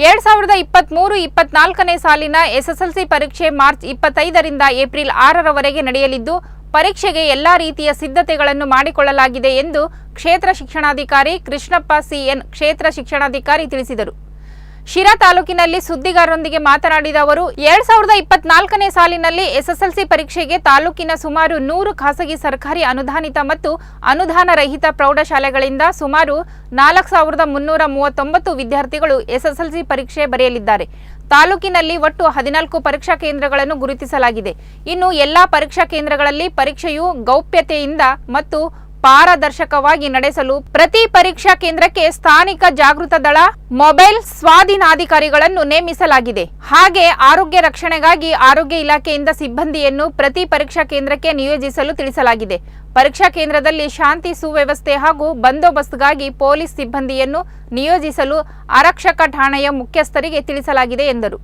ಎರಡ್ ಸಾವಿರದ ಇಪ್ಪತ್ಮೂರು ಇಪ್ಪತ್ನಾಲ್ಕನೇ ಸಾಲಿನ ಎಸ್ಎಸ್ಎಲ್ಸಿ ಪರೀಕ್ಷೆ ಮಾರ್ಚ್ ಇಪ್ಪತ್ತೈದರಿಂದ ಏಪ್ರಿಲ್ ಆರರವರೆಗೆ ನಡೆಯಲಿದ್ದು, ಪರೀಕ್ಷೆಗೆ ಎಲ್ಲಾ ರೀತಿಯ ಸಿದ್ಧತೆಗಳನ್ನು ಮಾಡಿಕೊಳ್ಳಲಾಗಿದೆ ಎಂದು ಕ್ಷೇತ್ರ ಶಿಕ್ಷಣಾಧಿಕಾರಿ ಕೃಷ್ಣಪ್ಪ ಸಿಎನ್ ಕ್ಷೇತ್ರ ಶಿಕ್ಷಣಾಧಿಕಾರಿ ತಿಳಿಸಿದರು. ಶಿರಾ ತಾಲೂಕಿನಲ್ಲಿ ಸುದ್ದಿಗಾರರೊಂದಿಗೆ ಮಾತನಾಡಿದ ಅವರು, ಎರಡ್ ಸಾವಿರದ ಇಪ್ಪತ್ನಾಲ್ಕನೇ ಸಾಲಿನಲ್ಲಿ ಎಸ್ಎಸ್ಎಲ್ಸಿ ಪರೀಕ್ಷೆಗೆ ತಾಲೂಕಿನ ಸುಮಾರು ನೂರು ಖಾಸಗಿ ಸರ್ಕಾರಿ ಅನುದಾನಿತ ಮತ್ತು ಅನುದಾನ ರಹಿತ ಪ್ರೌಢಶಾಲೆಗಳಿಂದ ಸುಮಾರು ನಾಲ್ಕು ಸಾವಿರದ ಮುನ್ನೂರ ಮೂವತ್ತೊಂಬತ್ತು ವಿದ್ಯಾರ್ಥಿಗಳು ಎಸ್ಎಸ್ಎಲ್ಸಿ ಪರೀಕ್ಷೆ ಬರೆಯಲಿದ್ದಾರೆ. ತಾಲೂಕಿನಲ್ಲಿ ಒಟ್ಟು ಹದಿನಾಲ್ಕು ಪರೀಕ್ಷಾ ಕೇಂದ್ರಗಳನ್ನು ಗುರುತಿಸಲಾಗಿದೆ. ಇನ್ನು ಎಲ್ಲಾ ಪರೀಕ್ಷಾ ಕೇಂದ್ರಗಳಲ್ಲಿ ಪರೀಕ್ಷೆಯು ಗೌಪ್ಯತೆಯಿಂದ ಮತ್ತು ಪಾರದರ್ಶಕವಾಗಿ ನಡೆಸಲು ಪ್ರತಿ ಪರೀಕ್ಷಾ ಕೇಂದ್ರಕ್ಕೆ ಸ್ಥಾನಿಕ ಜಾಗೃತ ದಳ, ಮೊಬೈಲ್ ಸ್ವಾಧೀನಾಧಿಕಾರಿಗಳನ್ನು ನೇಮಿಸಲಾಗಿದೆ. ಹಾಗೆ ಆರೋಗ್ಯ ರಕ್ಷಣೆಗಾಗಿ ಆರೋಗ್ಯ ಇಲಾಖೆಯಿಂದ ಸಿಬ್ಬಂದಿಯನ್ನು ಪ್ರತಿ ಪರೀಕ್ಷಾ ಕೇಂದ್ರಕ್ಕೆ ನಿಯೋಜಿಸಲು ತಿಳಿಸಲಾಗಿದೆ. ಪರೀಕ್ಷಾ ಕೇಂದ್ರದಲ್ಲಿ ಶಾಂತಿ, ಸುವ್ಯವಸ್ಥೆ ಹಾಗೂ ಬಂದೋಬಸ್ತ್ಗಾಗಿ ಪೊಲೀಸ್ ಸಿಬ್ಬಂದಿಯನ್ನು ನಿಯೋಜಿಸಲು ಆರಕ್ಷಕ ಠಾಣೆಯ ಮುಖ್ಯಸ್ಥರಿಗೆ ತಿಳಿಸಲಾಗಿದೆ ಎಂದರು.